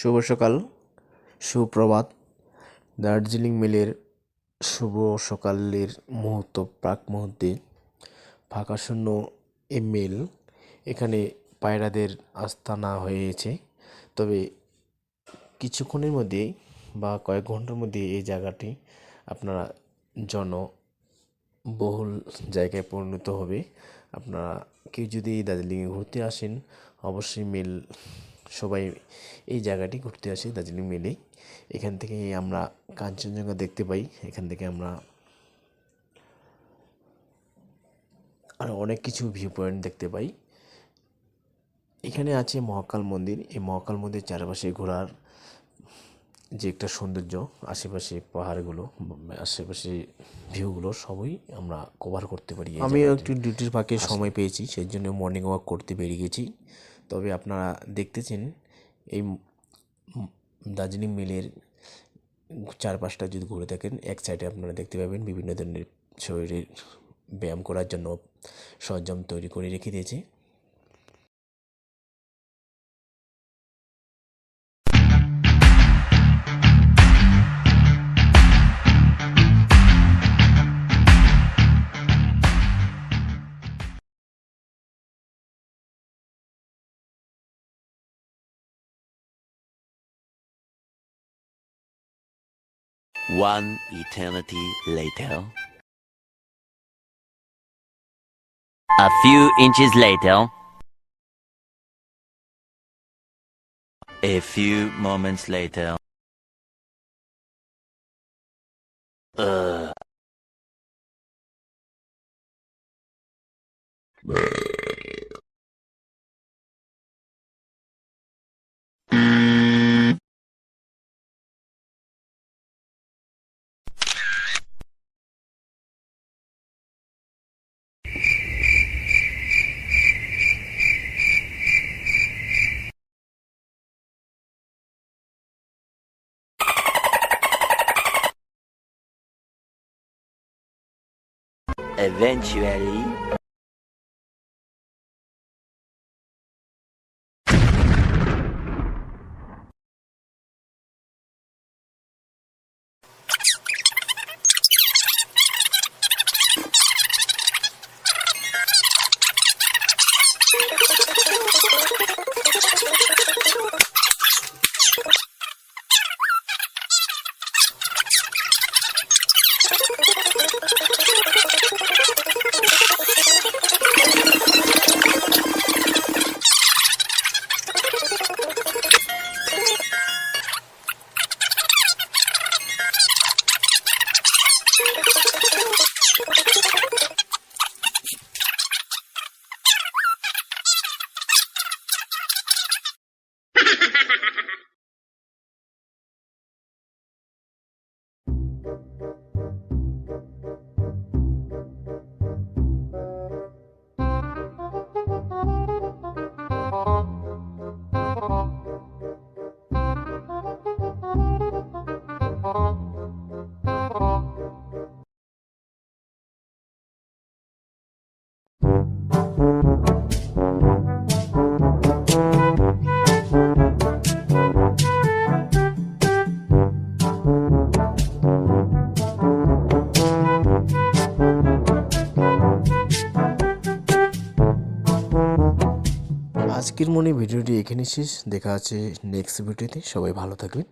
শুভ সকাল সুপ্রভাত দার্জিলিং মেলের শুভ সকালের মুহূর্ত, প্রাক মুহূর্তে ফাঁকা শূন্য এই মেল এখানে পায়রাদের আস্তানা হয়েছে। তবে কিছুক্ষণের মধ্যেই বা কয়েক ঘণ্টার মধ্যে এই জায়গাটি আপনারা জনবহুল জায়গায় পরিণত হবে। আপনারা কেউ যদি দার্জিলিংয়ে ঘুরতে আসেন, অবশ্যই মেল সবাই এই জায়গাটি ঘুরতে আসে দার্জিলিং মেলেই। এখান থেকে আমরা কাঞ্চনজঙ্ঘা দেখতে পাই। এখান থেকে আমরা আরও অনেক কিছু ভিউ পয়েন্ট দেখতে পাই। এখানে আছে মহাকাল মন্দির। এই মহাকাল মন্দির চারপাশে ঘোরার যে একটা সৌন্দর্য আশেপাশে পাহাড়গুলো আশেপাশে ভিউগুলো সবই আমরা কভার করতে পারি আমিও একটু ডিউটির ফাঁকে সময় পেয়েছি সেই জন্য মর্নিং ওয়াক করতে বেরিয়ে গেছি। তবে আপনারা দেখতেছেন এই দার্জিলিং মেলের চারপাশটা যদি ঘুরে থাকেন এক সাইডে আপনারা দেখতে পাবেন বিভিন্ন ধরনের শরীরের ব্যায়াম করার জন্য সরঞ্জাম তৈরি করে রেখে দিয়েছে। One eternity later. A few inches later. A few moments later. Ugh. Eventually. আজকের মনে ভিডিওটি এখানে শেষ। দেখা আছে নেক্সট ভিডিওতে সবাই ভালো থাকবেন।